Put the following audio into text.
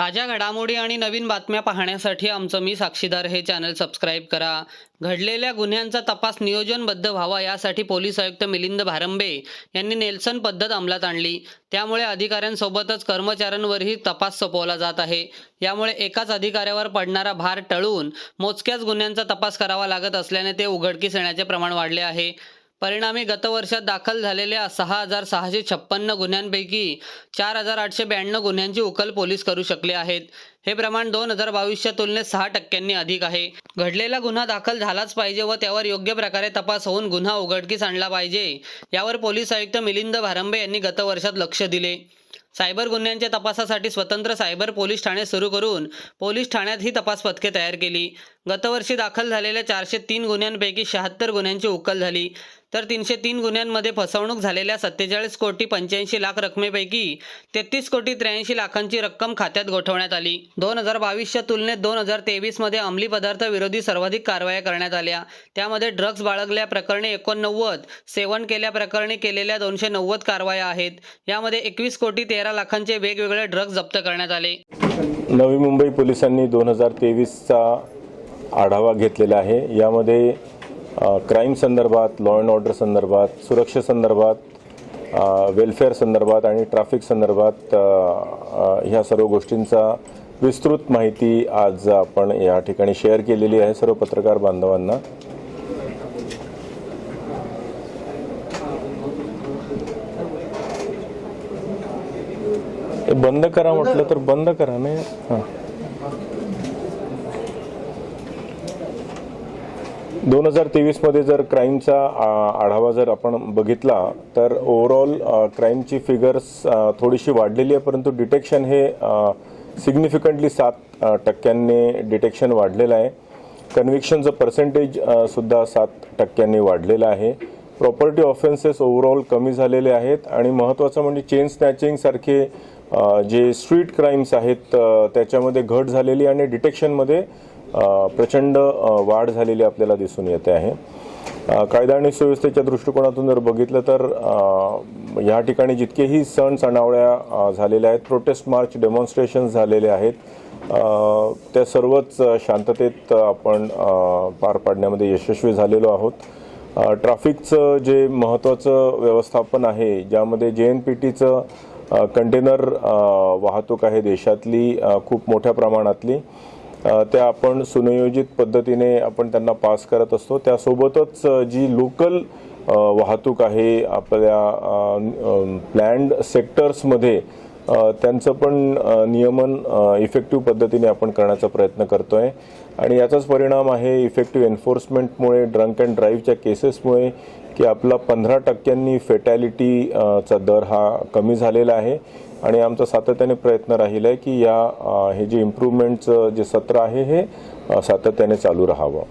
ताज्या घडामोडी आणि नवीन बातम्या पाहण्यासाठी आमचं मी साक्षीदार हे चॅनल सबस्क्राईब करा. घडलेल्या गुन्ह्यांचा तपास नियोजनबद्ध व्हावा यासाठी पोलीस आयुक्त मिलिंद भारंबे यांनी नेल्सन पद्धत अंमलात आणली. त्यामुळे अधिकाऱ्यांसोबतच कर्मचाऱ्यांवरही तपास सोपवला जात आहे. यामुळे एकाच अधिकाऱ्यावर पडणारा भार टळून मोजक्याच गुन्ह्यांचा तपास करावा लागत असल्याने ते उघडकीस येण्याचे प्रमाण वाढले आहे. परिणामी गतवर्षात दाखल झालेल्या सहा हजार सहाशे छप्पन्न गुन्ह्यांपैकी चार हजार आठशे ब्याण्णव गुन्ह्यांची उकल पोलीस करू शकले आहेत. हे प्रमाण दोन हजार बावीसच्या तुलनेत सहा टक्क्यांनी अधिक आहे. घडलेला गुन्हा दाखल झालाच पाहिजे व त्यावर योग्य प्रकारे तपास होऊन गुन्हा उघडकीस आणला पाहिजे यावर पोलीस आयुक्त मिलिंद भारंबे यांनी गतवर्षात लक्ष दिले. सायबर गुन्ह्यांच्या तपासासाठी स्वतंत्र सायबर पोलीस ठाणे सुरू करून पोलीस ठाण्यात ही तपास पथके तयार केली. गतवर्षी दाखल झालेल्या चारशे तीन गुन्ह्यांपैकी शहात्तर गुन्ह्यांची उकल झाली. तर तीनशे तीन गुन्ह्यांमध्ये फसवणूक झालेल्या सत्तेचाळीस कोटी पंच्याऐंशी लाख रकमेपैकी तेहतीस कोटी त्र्याऐंशी लाखांची रक्कम खात्यात गोठवण्यात आली. दोन हजार बावीसच्या तुलनेत दोन हजार तेवीसमध्ये अंमली पदार्थ विरोधी सर्वाधिक कारवाया करण्यात आल्या. त्यामध्ये ड्रग्ज बाळगल्या प्रकरणी एकोणनव्वद सेवन केल्या प्रकरणी केलेल्या दोनशे नव्वद कारवाया आहेत. यामध्ये एकवीस कोटी तेरा लाखांचे वेगवेगळे ड्रग्ज जप्त करण्यात आले. नवी मुंबई पोलिसांनी दोन हजार तेवीसचा आढावा घेतलेला आहे. यामध्ये क्राईम संदर्भात लॉ अँड ऑर्डर संदर्भात सुरक्षेसंदर्भात संदर्भात वेलफेअर संदर्भात आणि ट्रॅफिक संदर्भात ह्या सर्व गोष्टींचा विस्तृत माहिती आज आपण या ठिकाणी शेअर केलेली आहे सर्व पत्रकार बांधवांना. ते बंद करा म्हटलं तर बंद करा नाही? हां. दोन हजार तेवीसमध्ये जर क्राईमचा आढावा जर आपण बघितला तर ओव्हरऑल क्राईमची फिगर्स थोडीशी वाढलेली आहे परंतु डिटेक्शन हे सिग्निफिकंटली सात टक्क्यांनी डिटेक्शन वाढलेलं आहे. कन्व्हिक्शनचं पर्सेंटेज सुद्धा सात टक्क्यांनी वाढलेलं आहे. प्रॉपर्टी ऑफेन्सेस ओव्हरऑल कमी झालेले आहेत आणि महत्त्वाचं म्हणजे चेन स्नॅचिंग सारखे जे स्ट्रीट क्राईम्स आहेत त्याच्यामध्ये घट झालेली आणि डिटेक्शनमध्ये प्रचंड वाढ झालेली आपल्याला दिसून येते आहे. कायदा आणि सुव्यवस्थेच्या दृष्टिकोनातून जर बघितलं तर या ठिकाणी जितकेही सण सणावळ्या झालेल्या आहेत प्रोटेस्ट मार्च डेमॉन्स्ट्रेशन झालेले आहेत त्या सर्वच शांततेत आपण पार पाडण्यामध्ये यशस्वी झालेलो आहोत. ट्रॅफिकचं जे महत्त्वाचं व्यवस्थापन आहे ज्यामध्ये जे एन पी टीचं कंटेनर वाहतूक आहे देशातली खूप मोठ्या प्रमाणातली त्या आपण सुनियोजित पद्धतीने आपण त्यांना पास करत असतो. त्यासोबतच जी लोकल वाहतूक आहे आपल्या प्लॅन्ड सेक्टर्समध्ये त्यांचं पण नियमन इफेक्टिव्ह पद्धतीने आपण करण्याचा प्रयत्न करतोय. आणि याचाच परिणाम आहे इफेक्टिव्ह एन्फोर्समेंटमुळे ड्रंक अँड ड्राईव्हच्या केसेसमुळे की आपला पंधरा टक्क्यांनी फेटॅलिटी चा दर हा कमी झालेला आहे. आणि आमचा सातत्याने प्रयत्न राहिला आहे की या हे जे इम्प्रूव्हमेंटचं जे सत्र आहे हे सातत्याने चालू राहावं.